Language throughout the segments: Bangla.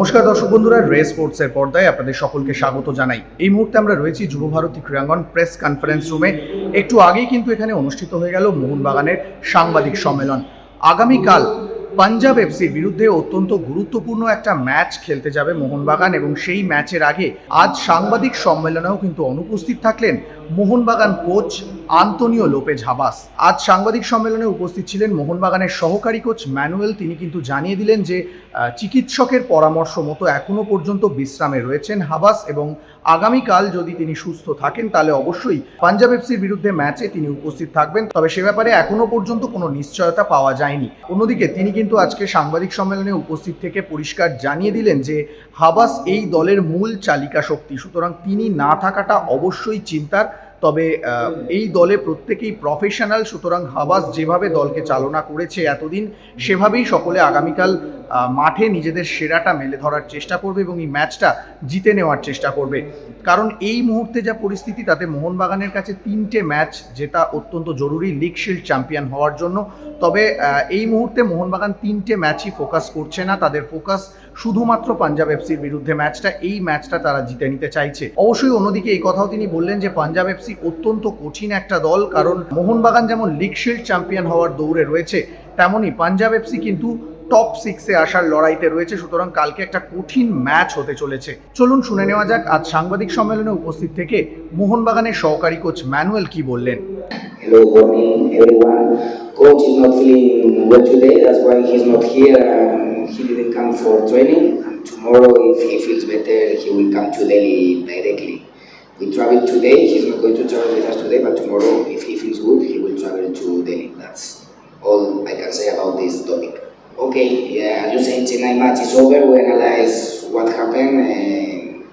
নমস্কার দর্শক বন্ধুরা, রে স্পোর্টসের পর্দায় আপনাদের সকলকে স্বাগত জানাই। এই মুহূর্তে আমরা রয়েছি যুব ভারতী ক্রীড়াঙ্গন প্রেস কনফারেন্স রুমে। একটু আগেই কিন্তু এখানে অনুষ্ঠিত হয়ে গেল মোহনবাগানের সাংবাদিক সম্মেলন। আগামীকাল পাঞ্জাব এফসির বিরুদ্ধে অত্যন্ত গুরুত্বপূর্ণ একটা ম্যাচ খেলতে যাবে মোহনবাগান এবং সেই ম্যাচের আগে আজ সাংবাদিক সম্মেলনেও কিন্তু অনুপস্থিত থাকলেন Mohun Bagan coach Antonio Lopez Habas. আজ সাংবাদিক সম্মেলনে উপস্থিত ছিলেন মোহনবাগানের সহকারী কোচ ম্যানুয়েল। তিনি কিন্তু জানিয়ে দিলেন যে চিকিৎসকের পরামর্শ মতো এখনও পর্যন্ত বিশ্রামে রয়েছেন হাবাস এবং আগামীকাল যদি তিনি সুস্থ থাকেন, তাহলে অবশ্যই পাঞ্জাব এফসির বিরুদ্ধে ম্যাচে তিনি উপস্থিত থাকবেন। তবে সে ব্যাপারে এখনও পর্যন্ত কোনো নিশ্চয়তা পাওয়া যায়নি। অন্যদিকে তিনি কিন্তু আজকে সাংবাদিক সম্মেলনে উপস্থিত থেকে পরিষ্কার জানিয়ে দিলেন যে, হাবাস এই দলের মূল চালিকা শক্তি সুতরাং তিনি না থাকাটা অবশ্যই চিন্তার। তবে এই দলে প্রত্যেকেই প্রফেশনাল সুতরাং হাবাস যেভাবে দলকে চালনা করেছে এতদিন, সেভাবেই সকলে আগামীকাল মাঠে নিজেদের সেরাটা মেলে ধরার চেষ্টা করবে এবং এই ম্যাচটা জিতে নেওয়ার চেষ্টা করবে। কারণ এই মুহূর্তে যা পরিস্থিতি, তাতে মোহনবাগানের কাছে তিনটে ম্যাচ জেতা অত্যন্ত জরুরি লিগ শিল্ড চ্যাম্পিয়ন হওয়ার জন্য। তবে এই মুহূর্তে মোহনবাগান তিনটে ম্যাচই ফোকাস করছে না। তাদের ফোকাস শুধুমাত্র পাঞ্জাব এফসির বিরুদ্ধে ম্যাচটা, এই ম্যাচটা তারা জিতে নিতে চাইছে। অবশ্যই অন্যদিকে এই কথাও তিনি বললেন যে, পাঞ্জাব এফসি অত্যন্ত কঠিন একটা দল, কারণ মোহনবাগান যেমন লিগ শিল্ড চ্যাম্পিয়ন হওয়ার দৌড়ে রয়েছে তেমনই পাঞ্জাব এফসি কিন্তু টপ সিক্সে আসার লড়াইতে রয়েছে সুতরাং কালকে একটা কঠিন ম্যাচ হতে চলেছে চলুন শুনে নেওয়া যাক আজ সাংবাদিক সম্মেলনে উপস্থিত থেকে মোহনবাগানের সহকারী কোচ ম্যানুয়েল কি বললেন Hello, good morning everyone. Coach is not feeling well today, that's why he's not here. Um, he didn't come for training. And tomorrow, if he feels better, he will come to Delhi directly. We travel today. He's not going to travel with us today, but tomorrow, if he feels good, he will travel to Delhi. That's all I can say about this topic. Okay, yeah, you said, Chennai match is over. We analyze what happened. And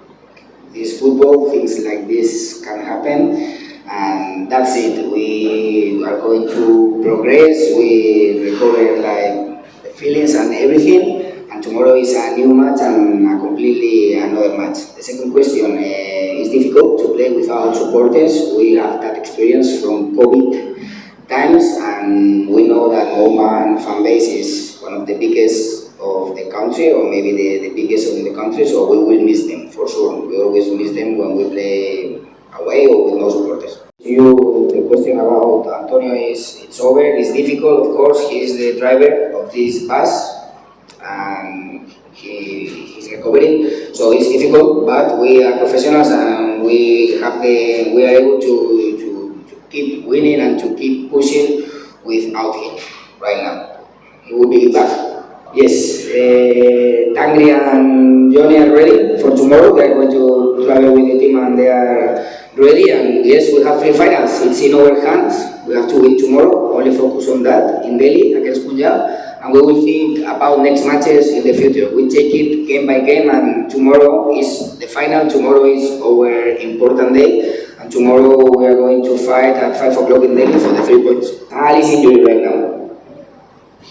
this football, things like this can happen and that's it. We are going to progress. We recover like the feelings and everything. And tomorrow is a new match and a completely another match. The second question uh, is difficult to play without supporters. We have that experience from COVID times, and we know that Oman fan base is one of the biggest of the country, or maybe the, the biggest in the country. So we will miss them for sure. We always miss them when we play away or with no supporters. You, the question about Antonio is it's over. It's difficult, of course. He is the driver of this bus, and he, he's recovering. So it's difficult, but we are professionals, and we have the we are able to to, to keep winning and to keep pushing without him right now. He will be back. Yes, uh, Tangri and Johnny are ready for tomorrow. They are going to travel with the team and they are ready. And yes, we have three finals. It's in our hands. We have to win tomorrow. Only focus on that in Delhi against Punjab. And we will think about next matches in the future. We take it game by game. And tomorrow is the final. Tomorrow is our important day. And tomorrow we are going to fight at 5 o'clock in Delhi for the three points. Ali is injured right now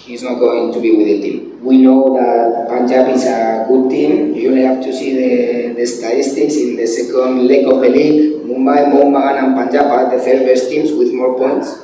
he's not going to be with the team. We know that Punjab is a good team. You only have to see the, the statistics in the second leg of the league. Mumbai, Mohun and Punjab are the third best teams with more points.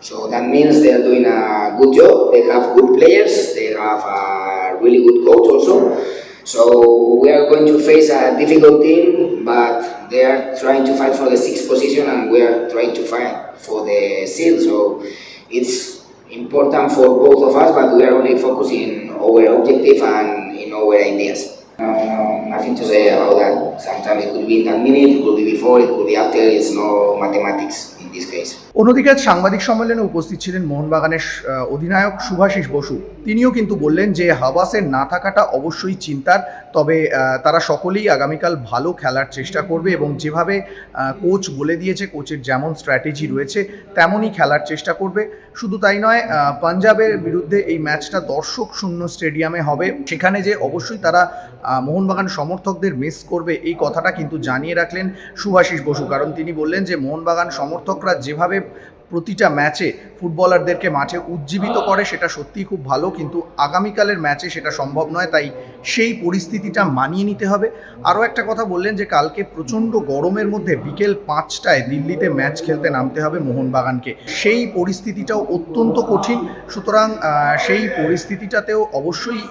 So that means they are doing a good job. They have good players. They have a really good coach also. So we are going to face a difficult team, but they are trying to fight for the sixth position, and we are trying to fight for the seed. So it's important for both of us, but we are only focusing our objective and in our ideas. No, nothing to say about that. Sometimes it could be in that minute, it could be before, it could be after. It's no mathematics অন্যদিকে সাংবাদিক সম্মেলনে উপস্থিত ছিলেন মোহনবাগানের অধিনায়ক সুভাষিস বসু। তিনিও কিন্তু বললেন যে হাবাসের না থাকাটা অবশ্যই চিন্তার, তবে তারা সকলেই আগামীকাল ভালো খেলার চেষ্টা করবে এবং যেভাবে কোচ বলে দিয়েছে, কোচের যেমন স্ট্র্যাটেজি রয়েছে, তেমনই খেলার চেষ্টা করবে। শুধু তাই নয় পাঞ্জাবের বিরুদ্ধে এই ম্যাচটা দর্শক শূন্য স্টেডিয়ামে হবে। সেখানে যে অবশ্যই তারা মোহনবাগান সমর্থকদের মিস করবে, এই কথাটা কিন্তু জানিয়ে রাখলেন সুভাষিস বসু। কারণ তিনি বললেন যে মোহনবাগান সমর্থকরা যেভাবে প্রতিটা ম্যাচে ফুটবলারদেরকে মাঠে উজ্জীবিত করে, সেটা সত্যিই খুব ভালো। কিন্তু আগামীকালের ম্যাচে সেটা সম্ভব নয়, তাই সেই পরিস্থিতিটা মানিয়ে নিতে হবে। আরও একটা কথা বললেন যে, কালকে প্রচণ্ড গরমের মধ্যে বিকেল পাঁচটায় দিল্লিতে ম্যাচ খেলতে নামতে হবে মোহনবাগানকে। সেই পরিস্থিতিটাও অত্যন্ত কঠিন। সুতরাং সেই পরিস্থিতিটাতেও অবশ্যই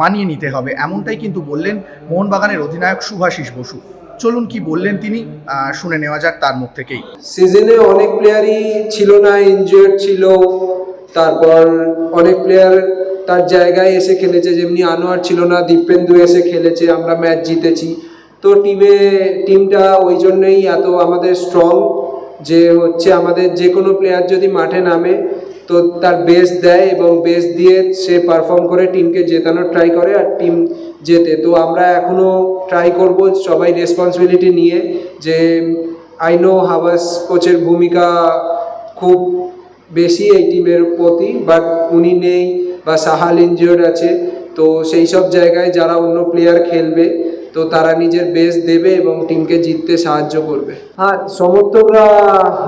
মানিয়ে নিতে হবে। এমনটাই কিন্তু বললেন মোহনবাগানের অধিনায়ক সুভাষিস বসু। চলুন কি বললেন তিনি? শুনে নেওয়া যাক তার মুখ থেকেই। সিজনে অনেক প্লেয়ারই ছিল না ইনজুয়ার্ড ছিল। তারপর অনেক প্লেয়ার তার জায়গায় এসে খেলেছে, যেমনি আনোয়ার ছিল না, দীপেন্দু এসে খেলেছে, আমরা ম্যাচ জিতেছি। তো টিমে টিমটা ওই জন্যই এত আমাদের স্ট্রং যে হচ্ছে আমাদের যে কোনো প্লেয়ার যদি মাঠে নামে, তো তার বেস্ট দেয় এবং বেস্ট দিয়ে সে পারফর্ম করে টিমকে জেতানোর ট্রাই করে। আর টিম জেতে তো আমরা এখনও ট্রাই করব সবাই রেসপন্সিবিলিটি নিয়ে যে আই নো হাওয়াস কোচের ভূমিকা খুব বেশি এই টিমের প্রতি বাট উনি নেই বা সাহাল ইঞ্জিওর আছে, তো সেই সব জায়গায় যারা অন্য প্লেয়ার খেলবে তো তারা নিজের বেস্ট দেবে এবং টিমকে জিততে সাহায্য করবে। হ্যাঁ সমর্থকরা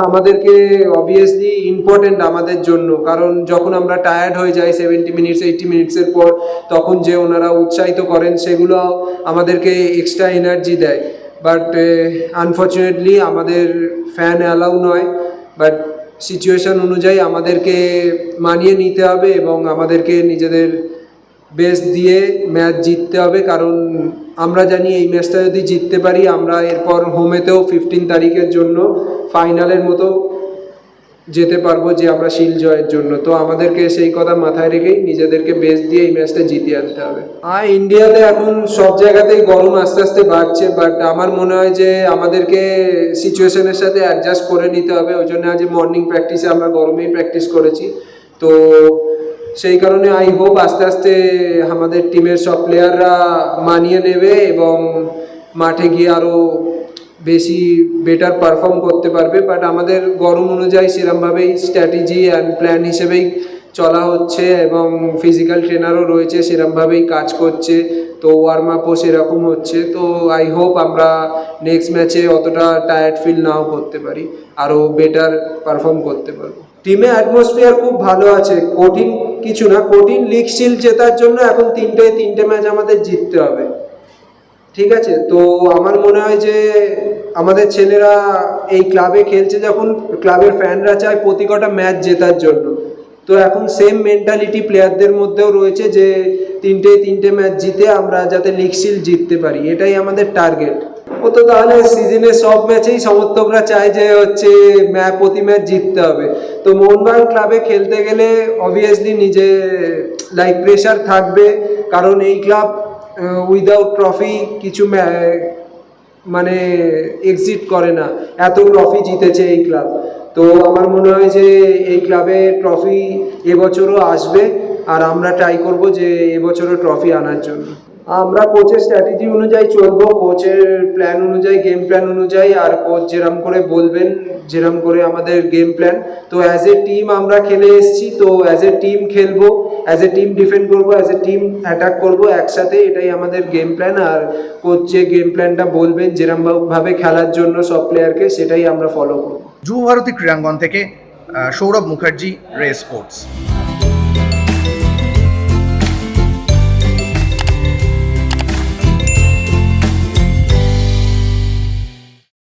আমাদেরকে অবভিয়াসলি ইম্পর্টেন্ট আমাদের জন্য, কারণ যখন আমরা টায়ার্ড হয়ে যাই সেভেন্টি মিনিটস এইটি মিনিটসের পর, তখন যে ওনারা উৎসাহিত করেন, সেগুলো আমাদেরকে এক্সট্রা এনার্জি দেয়। বাট আনফর্চুনেটলি আমাদের ফ্যান অ্যালাউ নয় বাট সিচুয়েশন অনুযায়ী আমাদেরকে মানিয়ে নিতে হবে এবং আমাদেরকে নিজেদের বেস্ট দিয়ে ম্যাচ জিততে হবে, কারণ আমরা জানি এই ম্যাচটা যদি জিততে পারি, আমরা এরপর হোমেতেও ফিফটিন তারিখের জন্য ফাইনালের মতো যেতে পারব যে আমরা শিল জয়ের জন্য। তো আমাদেরকে সেই কথা মাথায় রেখেই নিজেদেরকে বেস দিয়ে এই ম্যাচটা জিতিয়ে আনতে হবে। আর ইন্ডিয়াতে এখন সব জায়গাতেই গরম আস্তে আস্তে বাড়ছে বাট আমার মনে হয় যে আমাদেরকে সিচুয়েশনের সাথে অ্যাডজাস্ট করে নিতে হবে। ওই জন্য আজ মর্নিং প্র্যাকটিসে আমরা গরমেই প্র্যাকটিস করেছি। তো সেই কারণে আই হোপ আস্তে আস্তে আমাদের টিমের সব প্লেয়াররা মানিয়ে নেবে এবং মাঠে গিয়ে আরও বেশি বেটার পারফর্ম করতে পারবে। বাট আমাদের গরম অনুযায়ী সেরমভাবেই স্ট্র্যাটেজি অ্যান্ড প্ল্যান হিসেবেই চলা হচ্ছে এবং ফিজিক্যাল ট্রেনারও রয়েছে, সেরমভাবেই কাজ করছে। তো ওয়ার্ম আপও সেরকম হচ্ছে। তো আই হোপ আমরা নেক্সট ম্যাচে অতটা টায়ার্ড ফিল নাও করতে পারি। আরও বেটার পারফর্ম করতে পারব। টিমে অ্যাটমসফিয়ার খুব ভালো আছে। কঠিন কিছু না, কঠিন লিগ শিল জেতার জন্য এখন তিনটে তিনটে ম্যাচ আমাদের জিততে হবে। ঠিক আছে? তো আমার মনে হয় যে আমাদের ছেলেরা এই ক্লাবে খেলছে যখন ক্লাবের ফ্যানরা চায় প্রতি কটা ম্যাচ জেতার জন্য। তো এখন সেম মেন্টালিটি প্লেয়ারদের মধ্যেও রয়েছে যে তিনটে তিনটে ম্যাচ জিতে আমরা যাতে লিগ শিল জিততে পারি। এটাই আমাদের টার্গেট ও তো তাহলে সিজনের সব ম্যাচেই সমর্থকরা চায় যে হচ্ছে প্রতি ম্যাচ জিততে হবে। তো মোহনবাগান ক্লাবে খেলতে গেলে অবভিয়াসলি নিজে লাইক প্রেশার থাকবে। কারণ এই ক্লাব উইদাউট ট্রফি কিছু মানে এক্সিট করে না। এত ট্রফি জিতেছে এই ক্লাব তো আমার মনে হয় যে এই ক্লাবে ট্রফি এবছরও আসবে। আর আমরা ট্রাই করব যে এবছরও ট্রফি আনার জন্য। আমরা কোচের স্ট্র্যাটেজি অনুযায়ী চলবো কোচের প্ল্যান অনুযায়ী গেম প্ল্যান অনুযায়ী, আর কোচ যেরম করে বলবেন, যেরম করে আমাদের গেম প্ল্যান তো অ্যাজ এ টিম আমরা খেলে এসেছি, তো অ্যাজ এ টিম খেলব অ্যাজ এ টিম ডিফেন্ড করব অ্যাজ এ টিম অ্যাটাক করব, একসাথে এটাই আমাদের গেম প্ল্যান আর কোচ যে গেম প্ল্যানটা বলবেন, যেরম ভাবে খেলার জন্য সব প্লেয়ারকে সেটাই আমরা ফলো করব। যুবভারতী ক্রীড়াঙ্গন থেকে সৌরভ মুখার্জি, রে স্পোর্টস